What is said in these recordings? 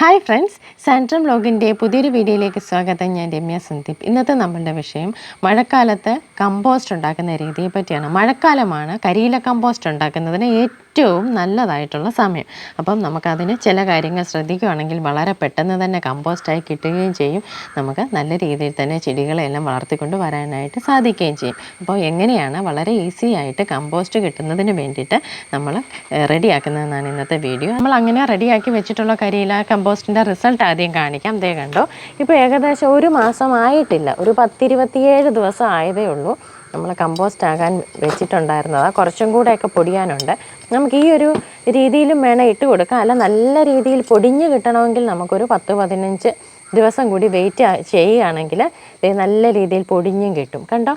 Hi friends സാൻട്രം ബ്ലോഗിന്റെ പുതിയൊരു വീഡിയോയിലേക്ക് സ്വാഗതം. ഞാൻ രമ്യ സന്ദീപ്. ഇന്നത്തെ നമ്മളുടെ വിഷയം മഴക്കാലത്ത് കമ്പോസ്റ്റ് ഉണ്ടാക്കുന്ന രീതിയെ പറ്റിയാണ് മഴക്കാലമാണ് കരിയില കമ്പോസ്റ്റ് ഉണ്ടാക്കുന്നതിന് ഏറ്റവും നല്ലതായിട്ടുള്ള സമയം. അപ്പം നമുക്കതിന് ചില കാര്യങ്ങൾ ശ്രദ്ധിക്കുകയാണെങ്കിൽ വളരെ പെട്ടെന്ന് തന്നെ കമ്പോസ്റ്റായി കിട്ടുകയും ചെയ്യും. നമുക്ക് നല്ല രീതിയിൽ തന്നെ ചെടികളെല്ലാം വളർത്തിക്കൊണ്ട് വരാനായിട്ട് സാധിക്കുകയും ചെയ്യും. അപ്പോൾ എങ്ങനെയാണ് വളരെ ഈസി ആയിട്ട് കമ്പോസ്റ്റ് കിട്ടുന്നതിന് വേണ്ടിയിട്ട് നമ്മൾ റെഡിയാക്കുന്നതെന്നാണ് ഇന്നത്തെ വീഡിയോ. നമ്മൾ അങ്ങനെ റെഡിയാക്കി വെച്ചിട്ടുള്ള കരിയില കമ്പോസ്റ്റിന്റെ റിസൾട്ട് ആദ്യം കാണിക്കാം. ദേ കണ്ടോ. ഇപ്പോൾ ഏകദേശം ഒരു മാസമായിട്ടില്ല ഒരു പത്തിരുപത്തിയേഴ് ദിവസം ആയതേ ഉള്ളൂ. നമ്മൾ കമ്പോസ്റ്റ് ആകാൻ വെച്ചിട്ടുണ്ടായിരുന്നത് കുറച്ചും കൂടെയൊക്കെ പൊടിയാനുണ്ട്. നമുക്ക് ഈ ഒരു രീതിയിലും വേണം ഇട്ട് കൊടുക്കാം. അല്ല നല്ല രീതിയിൽ പൊടിഞ്ഞ് കിട്ടണമെങ്കിൽ നമുക്കൊരു പത്ത് പതിനഞ്ച് ദിവസം കൂടി വെയിറ്റ് ചെയ്യുകയാണെങ്കിൽ ഇത് നല്ല രീതിയിൽ പൊടിഞ്ഞും കിട്ടും. കണ്ടോ?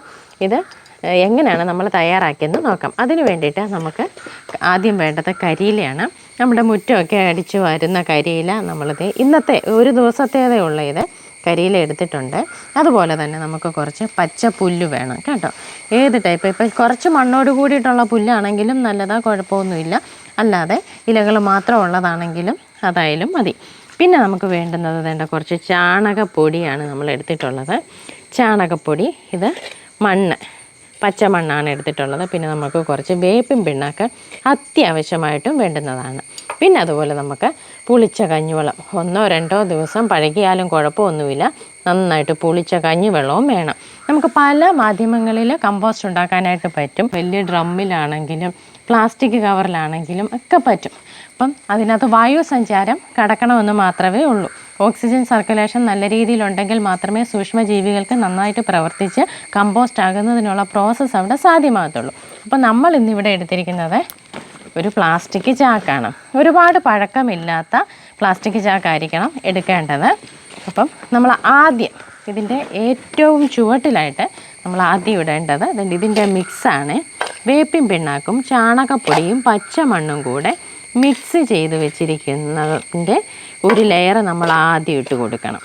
ഇത് എങ്ങനെയാണ് നമ്മൾ തയ്യാറാക്കിയെന്ന് നോക്കാം. അതിന് വേണ്ടിയിട്ട് നമുക്ക് ആദ്യം വേണ്ടത് കരിയിലയാണ്. നമ്മുടെ മുറ്റമൊക്കെ അടിച്ചു വരുന്ന കരിയില നമ്മളിത് ഇന്നത്തെ ഒരു ദിവസത്തേതേ ഉള്ള ഇത്. കരിയില എടുത്തിട്ടുണ്ട്. അതുപോലെ തന്നെ നമുക്ക് കുറച്ച് പച്ച പുല്ല് വേണം കേട്ടോ. ഏത് ടൈപ്പ് ഇപ്പം കുറച്ച് മണ്ണോട് കൂടിയിട്ടുള്ള പുല്ലാണെങ്കിലും നല്ലതാ കുഴപ്പമൊന്നുമില്ല. അല്ലാതെ ഇലകൾ മാത്രം ഉള്ളതാണെങ്കിലും അതായാലും മതി. പിന്നെ നമുക്ക് വേണ്ടുന്നത് വേണ്ട കുറച്ച് ചാണകപ്പൊടിയാണ് നമ്മൾ എടുത്തിട്ടുള്ളത്. ചാണകപ്പൊടി ഇത് മണ്ണ്. പച്ച മണ്ണാണ് എടുത്തിട്ടുള്ളത്. പിന്നെ നമുക്ക് കുറച്ച് വേപ്പിൻ പിണ്ണാക്ക് അത്യാവശ്യമായിട്ടും വേണ്ടുന്നതാണ്. പിന്നെ അതുപോലെ നമുക്ക് പുളിച്ച കഞ്ഞിവെള്ളം. ഒന്നോ രണ്ടോ ദിവസം പഴകിയാലും കുഴപ്പമൊന്നുമില്ല. നന്നായിട്ട് പുളിച്ച കഞ്ഞിവെള്ളവും വേണം. നമുക്ക് പല മാധ്യമങ്ങളിൽ കമ്പോസ്റ്റ് ഉണ്ടാക്കാനായിട്ട് പറ്റും. വലിയ ഡ്രമ്മിലാണെങ്കിലും പ്ലാസ്റ്റിക് കവറിലാണെങ്കിലും ഒക്കെ പറ്റും. അപ്പം അതിനകത്ത് വായു സഞ്ചാരം കടക്കണമെന്ന് മാത്രമേ ഉള്ളൂ. ഓക്സിജൻ സർക്കുലേഷൻ നല്ല രീതിയിലുണ്ടെങ്കിൽ മാത്രമേ സൂക്ഷ്മജീവികൾക്ക് നന്നായിട്ട് പ്രവർത്തിച്ച് കമ്പോസ്റ്റ് ആകുന്നതിനുള്ള പ്രോസസ്സ് അവിടെ സാധ്യമാകത്തുള്ളൂ. അപ്പോൾ നമ്മൾ ഇന്നിവിടെ എടുത്തിരിക്കുന്നത് ഒരു പ്ലാസ്റ്റിക് ചാക്കാണ് ഒരുപാട് പഴക്കമില്ലാത്ത പ്ലാസ്റ്റിക് ചാക്കായിരിക്കണം എടുക്കേണ്ടത്. അപ്പം നമ്മൾ ആദ്യം ഇതിന്റെ ഏറ്റവും ചുവട്ടിലായിട്ട് നമ്മൾ ആദ്യം ഇടേണ്ടത് ഇതിന്റെ മിക്സാണ്. വേപ്പിൻ പിണ്ണാക്കും ചാണകപ്പൊടിയും പച്ചമണ്ണും കൂടെ മിക്സ് ചെയ്ത് വെച്ചിരിക്കുന്നതിന്റെ ഒരു ലെയർ നമ്മൾ ആദ്യം ഇട്ട് കൊടുക്കണം.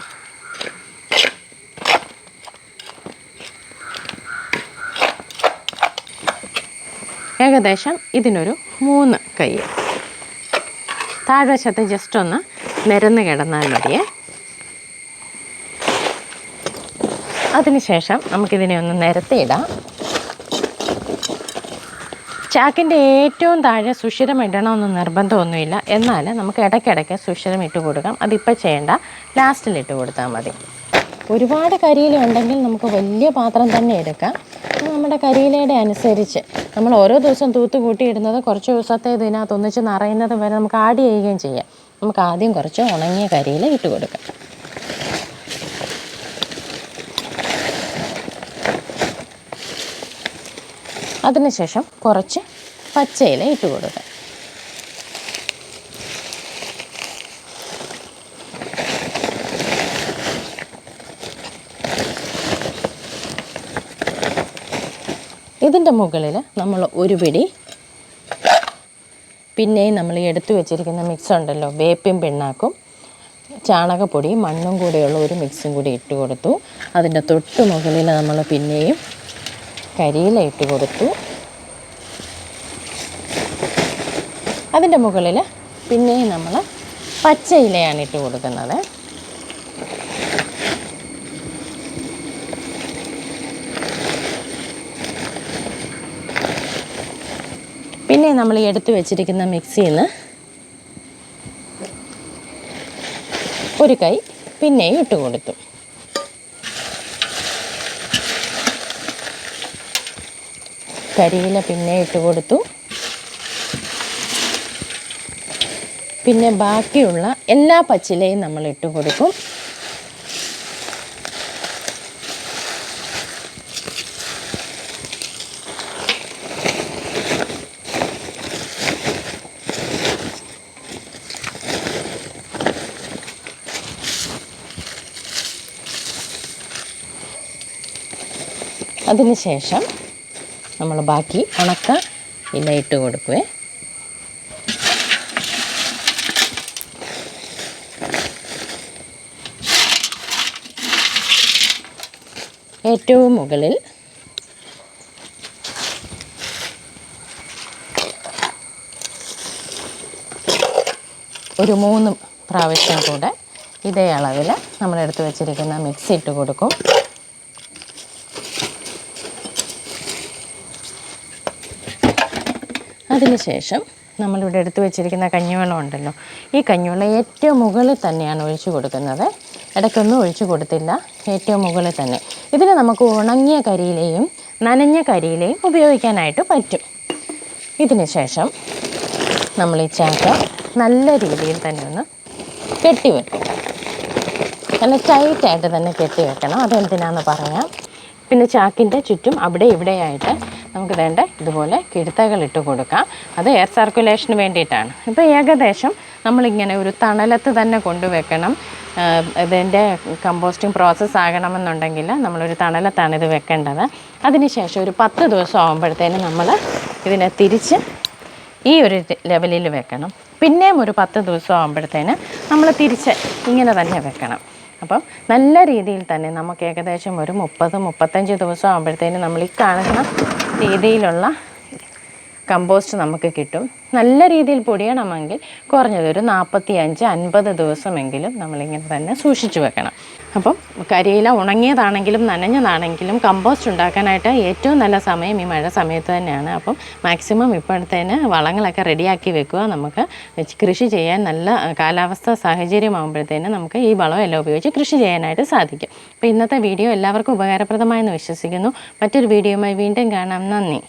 ഏകദേശം ഇതിനൊരു മൂന്ന് കൈ. താഴ്വശത്ത് ജസ്റ്റ് ഒന്ന് നിരന്ന് കിടന്നാൽ മതിയേ. അതിനുശേഷം നമുക്കിതിനെ ഒന്ന് നിരത്തിയിടാം. ചാക്കിന്റെ ഏറ്റവും താഴെ സുഷിരം ഇടണമെന്ന് നിർബന്ധമൊന്നുമില്ല. എന്നാൽ നമുക്ക് ഇടയ്ക്കിടയ്ക്ക് സുഷിരം ഇട്ട് കൊടുക്കാം. അതിപ്പോൾ ചെയ്യേണ്ട. ലാസ്റ്റിൽ ഇട്ട് കൊടുത്താൽ മതി. ഒരുപാട് കരിയില ഉണ്ടെങ്കിൽ നമുക്ക് വലിയ പാത്രം തന്നെ എടുക്കാം. നമ്മുടെ കരിയിലയുടെ അനുസരിച്ച് നമ്മൾ ഓരോ ദിവസം തൂത്ത് കൂട്ടിയിടുന്നത് കുറച്ച് ദിവസത്തെ ഇതിനകത്ത് ഒന്നിച്ച് നിറയുന്നത് വരെ നമുക്ക് ആഡ് ചെയ്യുകയും ചെയ്യാം. നമുക്ക് ആദ്യം കുറച്ച് ഉണങ്ങിയ കരിയില ഇട്ട് കൊടുക്കാം. അതിനുശേഷം കുറച്ച് പച്ചയില ഇട്ട് കൊടുക്കുക ഇതിന്റെ മുകളിൽ നമ്മൾ ഒരു പിടി പിന്നെയും നമ്മൾ എടുത്തു വെച്ചിരിക്കുന്ന മിക്സ് ഉണ്ടല്ലോ വേപ്പും പിണ്ണാക്കും ചാണകപ്പൊടി മണ്ണും കൂടെയുള്ള ഒരു മിക്സും കൂടി ഇട്ട് കൊടുത്തു. അതിന്റെ തൊട്ട് മുകളിൽ നമ്മൾ പിന്നെയും കരിയില ഇട്ട് കൊടുത്തു. അതിന്റെ മുകളിൽ പിന്നെയും നമ്മൾ പച്ച ഇലയാണ് ഇട്ട് കൊടുക്കുന്നത്. പിന്നെ നമ്മൾ ഈ എടുത്തു വെച്ചിരിക്കുന്ന മിക്സിയിൽ നിന്ന് ഒരു കൈ പിന്നെയും ഇട്ട് കൊടുത്തു. കരിയില പിന്നെ ഇട്ട് കൊടുത്തു. പിന്നെ ബാക്കിയുള്ള എല്ലാ പച്ചിലയും നമ്മൾ ഇട്ട് കൊടുക്കും. അതിനുശേഷം നമ്മൾ ബാക്കി ഉണക്ക ഇല ഇട്ട് കൊടുക്കുവേ. ഏറ്റവും മുകളിൽ ഒരു മൂന്ന് പ്രാവശ്യം കൂടെ ഇതേ അളവിൽ നമ്മളെടുത്ത് വെച്ചിരിക്കുന്ന മിക്സി ഇട്ട് കൊടുക്കും. അതിനുശേഷം നമ്മളിവിടെ എടുത്തു വെച്ചിരിക്കുന്ന കഞ്ഞിവെള്ളം ഉണ്ടല്ലോ ഈ കഞ്ഞിവെള്ളം ഏറ്റവും മുകളിൽ തന്നെയാണ് ഒഴിച്ചു കൊടുക്കുന്നത്. ഇടയ്ക്കൊന്നും ഒഴിച്ചു കൊടുത്തില്ല ഏറ്റവും മുകളിൽ തന്നെ. ഇതിന് നമുക്ക് ഉണങ്ങിയ കരിയിലെയും നനഞ്ഞ കരിയിലെയും ഉപയോഗിക്കാനായിട്ട് പറ്റും. ഇതിന് ശേഷം നമ്മൾ ഈ ചാക്ക നല്ല രീതിയിൽ തന്നെ ഒന്ന് കെട്ടിവെക്കും നല്ല ടൈറ്റായിട്ട് തന്നെ കെട്ടി വെക്കണം. അതെന്തിനാന്ന് പറയാം? പിന്നെ ചാക്കിന്റെ ചുറ്റും അവിടെ ഇവിടെയായിട്ട് നമുക്ക് വേണ്ട ഇതുപോലെ കിടുത്തകൾ ഇട്ട് കൊടുക്കാം. അത് എയർ സർക്കുലേഷന് വേണ്ടിയിട്ടാണ്. ഇപ്പോൾ ഏകദേശം നമ്മളിങ്ങനെ ഒരു തണലത്ത് തന്നെ കൊണ്ടുവെക്കണം. ഇതിന്റെ കമ്പോസ്റ്റിംഗ് പ്രോസസ്സ് ആകണമെന്നുണ്ടെങ്കിൽ നമ്മളൊരു തണലത്താണ് ഇത് വെക്കേണ്ടത്. അതിനുശേഷം ഒരു പത്ത് ദിവസം ആകുമ്പോഴത്തേനും നമ്മൾ ഇതിനെ തിരിച്ച് ഈ ഒരു ലെവലിൽ വെക്കണം. പിന്നെയും ഒരു പത്ത് ദിവസം ആകുമ്പോഴത്തേന് നമ്മൾ തിരിച്ച് ഇങ്ങനെ തന്നെ വെക്കണം. അപ്പം നല്ല രീതിയിൽ തന്നെ നമുക്ക് ഏകദേശം ഒരു മുപ്പത് മുപ്പത്തഞ്ച് ദിവസം ആകുമ്പോഴത്തേന് നമ്മൾ ഈ കാണുന്ന രീതിയിലുള്ള കമ്പോസ്റ്റ് നമുക്ക് കിട്ടും. നല്ല രീതിയിൽ പൊടിയണമെങ്കിൽ കുറഞ്ഞത് ഒരു നാൽപ്പത്തി അഞ്ച് അൻപത് ദിവസമെങ്കിലും നമ്മളിങ്ങനെ തന്നെ സൂക്ഷിച്ചു വെക്കണം. അപ്പം കരിയില ഉണങ്ങിയതാണെങ്കിലും നനഞ്ഞതാണെങ്കിലും കമ്പോസ്റ്റ് ഉണ്ടാക്കാനായിട്ട് ഏറ്റവും നല്ല സമയം ഈ മഴ സമയത്ത് തന്നെയാണ്. അപ്പം മാക്സിമം ഇപ്പോഴത്തേന് വളങ്ങളൊക്കെ റെഡിയാക്കി വെക്കുക. നമുക്ക് കൃഷി ചെയ്യാൻ നല്ല കാലാവസ്ഥ സാഹചര്യമാകുമ്പോഴത്തേന് നമുക്ക് ഈ വളം എല്ലാം ഉപയോഗിച്ച് കൃഷി ചെയ്യാനായിട്ട് സാധിക്കും. അപ്പോൾ ഇന്നത്തെ വീഡിയോ എല്ലാവർക്കും ഉപകാരപ്രദമായെന്ന് വിശ്വസിക്കുന്നു. മറ്റൊരു വീഡിയോയുമായി വീണ്ടും കാണാം. നന്ദി.